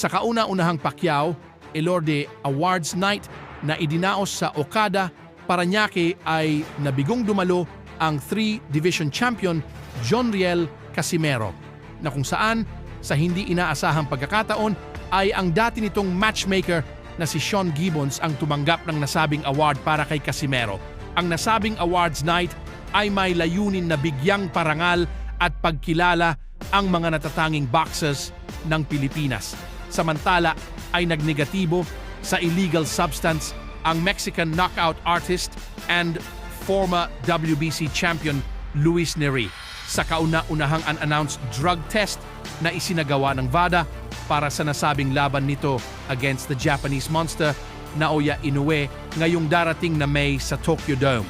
Sa kauna-unahang Pacquiao, Elorde Awards Night na idinaos sa Okada, Paranaque ay nabigong dumalo ang 3 Division Champion John Riel Casimero na kung saan sa hindi inaasahang pagkakataon ay ang dati nitong matchmaker na si Sean Gibbons ang tumanggap ng nasabing award para kay Casimero. Ang nasabing awards night ay may layunin na bigyang parangal at pagkilala ang mga natatanging boxers ng Pilipinas. Samantala ay nagnegatibo sa illegal substance ang Mexican knockout artist and former WBC champion Luis Neri sa kauna-unahang unannounced drug test na isinagawa ng VADA para sa nasabing laban nito against the Japanese monster Naoya Inoue ngayong darating na May sa Tokyo Dome.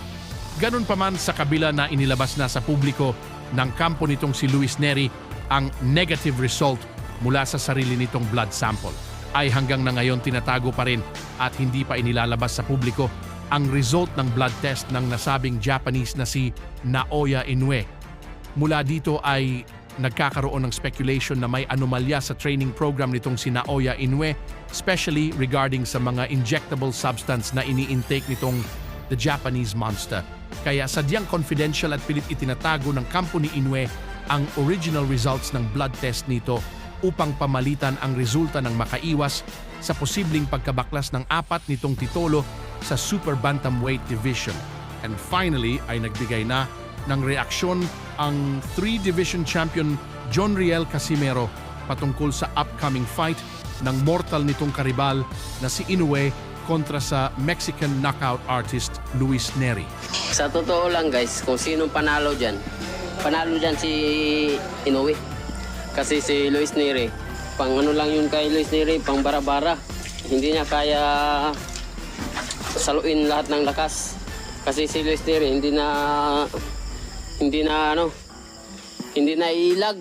Ganun pa man sa kabila na inilabas na sa publiko ng kampo nitong si Luis Neri ang negative result mula sa sarili nitong blood sample ay hanggang na ngayon tinatago pa rin at hindi pa inilalabas sa publiko ang result ng blood test ng nasabing Japanese na si Naoya Inoue. Mula dito ay nagkakaroon ng speculation na may anomalya sa training program nitong si Naoya Inoue, especially regarding sa mga injectable substance na ini-intake nitong the Japanese monster. Kaya sadyang confidential at pilit itinatago ng kampo ni Inoue ang original results ng blood test nito upang pamalitan ang resulta ng makaiwas sa posibleng pagkabaklas ng apat nitong titolo sa Super Bantamweight Division. And finally ay nagbigay na ng reaksyon ang 3 Division Champion John Riel Casimero patungkol sa upcoming fight ng mortal nitong karibal na si Inoue kontra sa Mexican knockout artist Luis Neri. Sa totoo lang guys, kung sinong panalo dyan, panalo dyan si Inoue. Kasi si Luis Neri, pang ano lang yun kay Luis Neri, pang bara-bara. Hindi niya kaya saluin lahat ng lakas. Kasi si Luis Neri, hindi na, hindi na ano, hindi na ilag.